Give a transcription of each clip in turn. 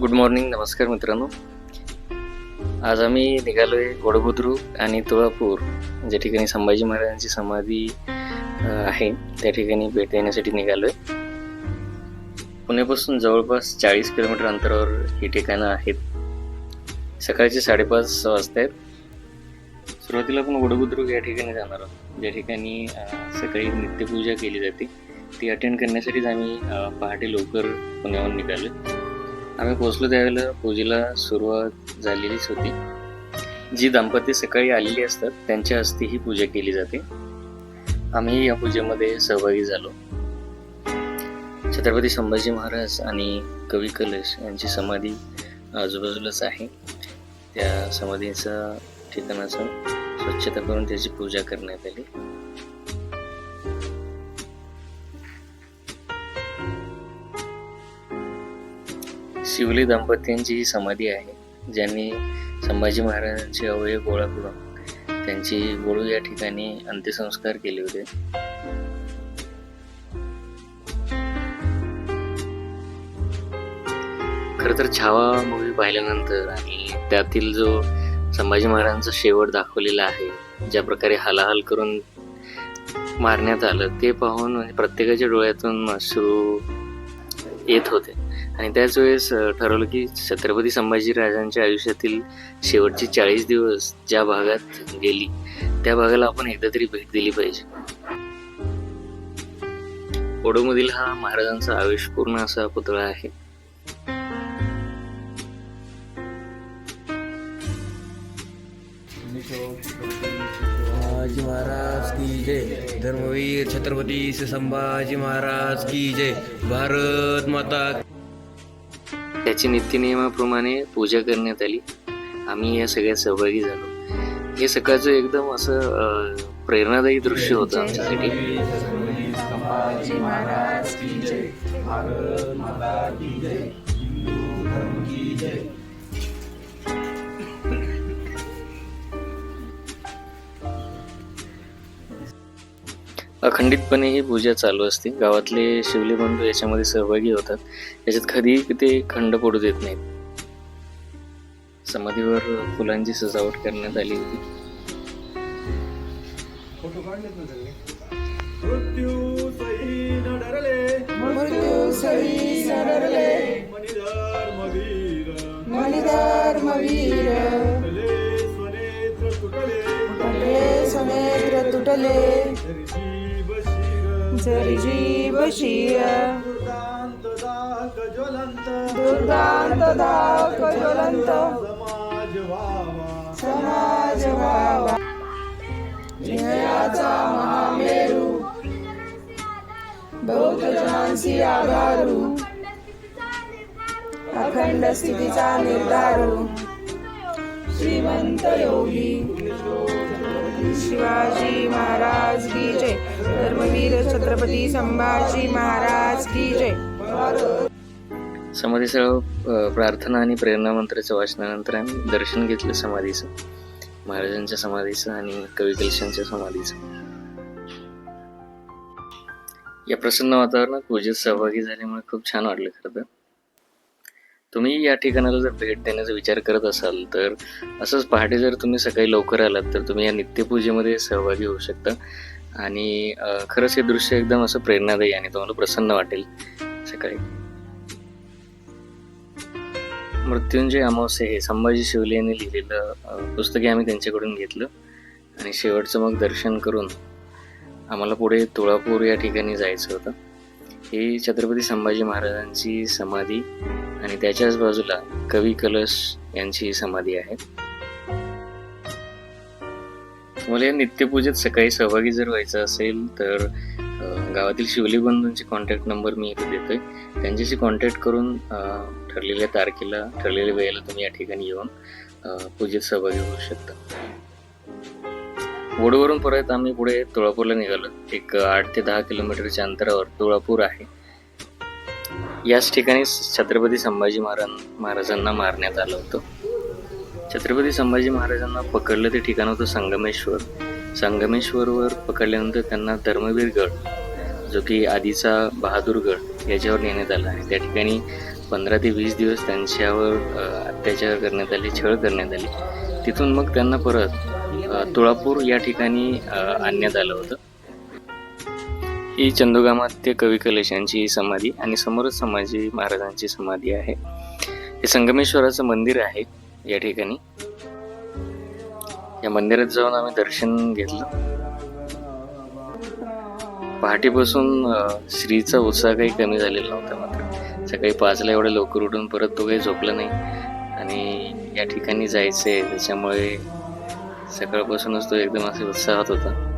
Good morning नमस्कार मित्रांनो. आज आम्ही निघालोय वडबुद्रुक आणि तुळापूर ज्या ठिकाणी संभाजी महाराजांची समाधी आहे. त्या ठिकाणी भेट देण्यासाठी निघालोय. पुण्यापासून जवळपास चाळीस किलोमीटर अंतरावर ही ठिकाणं आहेत. सकाळचे साडेपाच वाजता आहेत. सुरुवातीला आपण वडबुद्रुक या ठिकाणी जाणार आहोत. ज्या ठिकाणी सकाळी नित्यपूजा केली जाते. ती अटेंड करण्यासाठीच आम्ही पहाटे लवकर पुण्याहून निघालोय. आम्ही पोचलो त्यावेळेला पूजेला सुरुवात झालेलीच होती. जी दाम्पत्य सकाळी आलेली असतात त्यांच्या हस्ते ही पूजा केली जाते. आम्ही या पूजेमध्ये सहभागी झालो. छत्रपती संभाजी महाराज आणि कवी कलश यांची समाधी आजूबाजूलाच आहे. त्या समाधीचा ठिकाणाचं स्वच्छता करून त्याची पूजा करण्यात आली. शिवली दंपतींची ही समाधी आहे. ज्यांनी संभाजी महाराजांचे अवयव गोळा करून त्यांची गोळू या ठिकाणी अंत्यसंस्कार केले होते. खरं तर छावा मूवी पाहिल्यानंतर आणि त्यातील जो संभाजी महाराजांचा शेवट दाखवलेला आहे ज्या प्रकारे हलाहल करून मारण्यात आलं ते पाहून म्हणजे प्रत्येकाच्या डोळ्यातून अश्रू येत होते. आणि त्याच वेळेस ठरवलं की छत्रपती संभाजी राजांच्या आयुष्यातील शेवटचे चाळीस दिवस ज्या भागात गेली त्या भागाला आपण एकदा तरी भेट दिली पाहिजे. ओडोमधील हा महाराजांचा आवेशपूर्ण असा पुतळा आहे. संभाजी महाराज की जय. धर्मवीर छत्रपती संभाजी महाराज की जय. भारत माता त्याची नित्यनियमाप्रमाणे पूजा करण्यात आली. आम्ही या सगळ्यात सहभागी झालो. हे सकाळचं एकदम असं अ, प्रेरणादायी दृश्य होतं आमच्यासाठी. संभाजी महाराज की जय. भारत माता की जय. हिंदू धर्म की जय. अखंडितपणे ही पूजा चालू असते. गावातले शिवले बंधू याच्यामध्ये सहभागी होतात. याच्यात कधी ते खंड पडू देत नाहीत. समाधीवर फुलांची सजावट करण्यात आली होती. मृत्यू शिर जरी ज्वलंत समाज व्हावा समाज महामेरू। बौद्ध जनांसी आधारू। अखंड स्थितीचा निर्धारू। श्रीमंत योगी। शिवाजी महाराज की जय. धर्मवीर छत्रपती संभाजी महाराज की जय. समाधीसह अ, प्रार्थना आणि प्रेरणा मंत्राच्या वाचनानंतर आम्ही दर्शन घेतलं समाधीचं. महाराजांच्या समाधीचं आणि कवी कलशांच्या समाधीचं. या प्रसन्न वातावरणात पूजेत सहभागी झाल्यामुळे खूप छान वाटलं खरं तर. तुम्ही या ठिकाणाला जर भेट देण्याचा विचार करत असाल तर असंच पहाटे जर तुम्ही सकाळी लवकर आलात तर तुम्ही या नित्यपूजेमध्ये सहभागी होऊ शकता. आणि खरंच हे दृश्य एकदम असं प्रेरणादायी आणि तुम्हाला प्रसन्न वाटेल सकाळी. मृत्युंजय अमावस्या हे संभाजी शिवले यांनी लिहिलेलं पुस्तके आम्ही त्यांच्याकडून घेतलं. आणि शेवटचं मग दर्शन करून आम्हाला पुढे तुळापूर या ठिकाणी जायचं होतं. ही छत्रपती संभाजी महाराजांची समाधी आणि त्याच्याच बाजूला कवी कलश यांची समाधी आहे. तुम्हाला या नित्यपूजेत सकाळी सहभागी जर व्हायचं असेल तर गावातील शिवली बंधूंचे कॉन्टॅक्ट नंबर मी इथे देतोय. त्यांच्याशी कॉन्टॅक्ट करून ठरलेल्या तारखेला ठरलेल्या वेळेला तुम्ही या ठिकाणी येऊन पूजेत सहभागी होऊ शकता. वडूवरून परत आम्ही पुढे तुळापूरला निघालो. एक आठ ते दहा किलोमीटरच्या अंतरावर तुळापूर आहे. याच ठिकाणी छत्रपती संभाजी महाराज महाराजांना मारण्यात आलं होतं. छत्रपती संभाजी महाराजांना पकडलं ते ठिकाण होतं संगमेश्वर. संगमेश्वरवर पकडल्यानंतर त्यांना धर्मवीर गड जो की आधीचा बहादूरगड याच्यावर नेण्यात आला. आणि त्या ठिकाणी पंधरा ते वीस दिवस त्यांच्यावर अत्याचार करण्यात आले छळ करण्यात आले. तिथून मग त्यांना परत तुळापूर या ठिकाणी आणण्यात आलं होतं. ही चंदोगामात्य कवी कलेश यांची समाधी आणि समोरच संभाजी महाराजांची समाधी आहे. हे संगमेश्वराचं मंदिर आहे या ठिकाणी. या मंदिरात जाऊन आम्ही दर्शन घेतलं. पहाटेपासून श्रीचा उत्साह काही कमी झालेला नव्हता मात्र. सकाळी पाचला एवढं लवकर उठून परत तो काही झोपला नाही. आणि या ठिकाणी जायचं आहे त्याच्यामुळे सकाळपासूनच तो एकदम असे उत्साहात होता.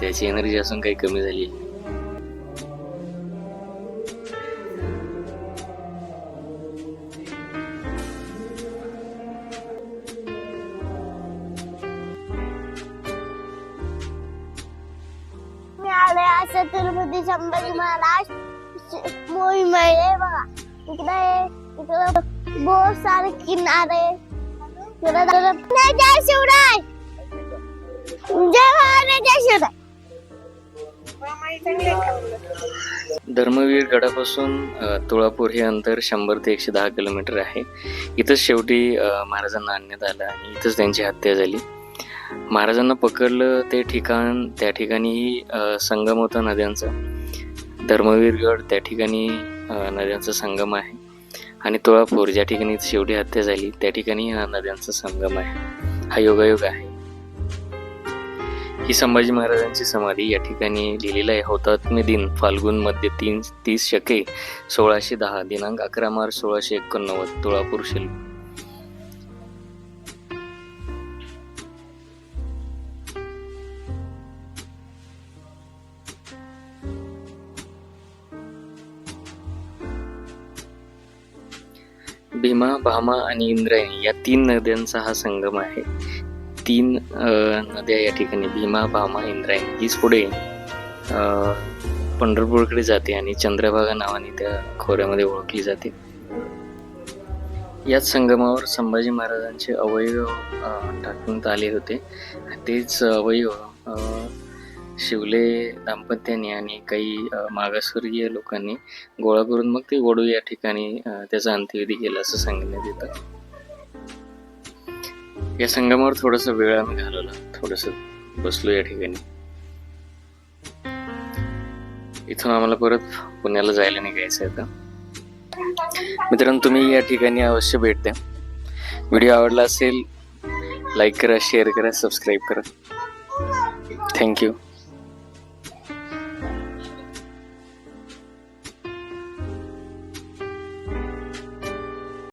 त्याची एनर्जी असून काही कमी झाली. असं संभाजी महाराज मोहीम आहे बघा. इकडे इकडे बहुत सारे किनारे. जय शिवराय. जय महाराज जय शिवराय. धर्मवीर गडापासून तुळापूर हे अंतर शंभर ते एकशे दहा किलोमीटर आहे. इथंच शेवटी महाराजांना आणण्यात आलं आणि इथंच त्यांची हत्या झाली. महाराजांना पकडलं ते ठिकाण त्या ठिकाणी संगम होता नद्यांचा. धर्मवीरगड त्या ठिकाणी नद्यांचा संगम आहे. आणि तुळापूर ज्या ठिकाणी शेवटी हत्या झाली त्या ठिकाणी नद्यांचा संगम आहे. हा योगायोग आहे. ही संभाजी महाराजांची समाधी या ठिकाणी लिहिलेलं आहे. हौतात्म्य दिन फाल्गुनमध्ये तीन तीस शके सोळाशे दहा दिनांक अकरा मार्च सोळाशे एकोणनव्वद तुळापूर शिल्प. भीमा भामा आणि इंद्रायणी या तीन नद्यांचा हा संगम आहे. तीन नद्या या ठिकाणी भीमा भामा इंद्रायणी हीच पुढे पंढरपूरकडे जाते आणि चंद्रभागा नावाने त्या खोऱ्यामध्ये ओळखली जाते. याच संगमावर संभाजी महाराजांचे अवयव टाकण्यात आले होते. तेच अवयव शिवले दाम्पत्याने आणि काही मागासवर्गीय लोकांनी गोळा करून मग ते वडू या ठिकाणी त्याचा अंत्यविधी केला असं सांगण्यात येतं. या संगमावर थोडस वेळ आम्ही घालवला. थोडस बसलो या ठिकाणी. इथून आम्हाला परत पुण्याला जायला निघायचं आहे आता. मित्रांनो तुम्ही या ठिकाणी अवश्य भेट द्या. व्हिडिओ आवडला असेल लाईक करा शेअर करा सबस्क्राईब करा. थँक्यू.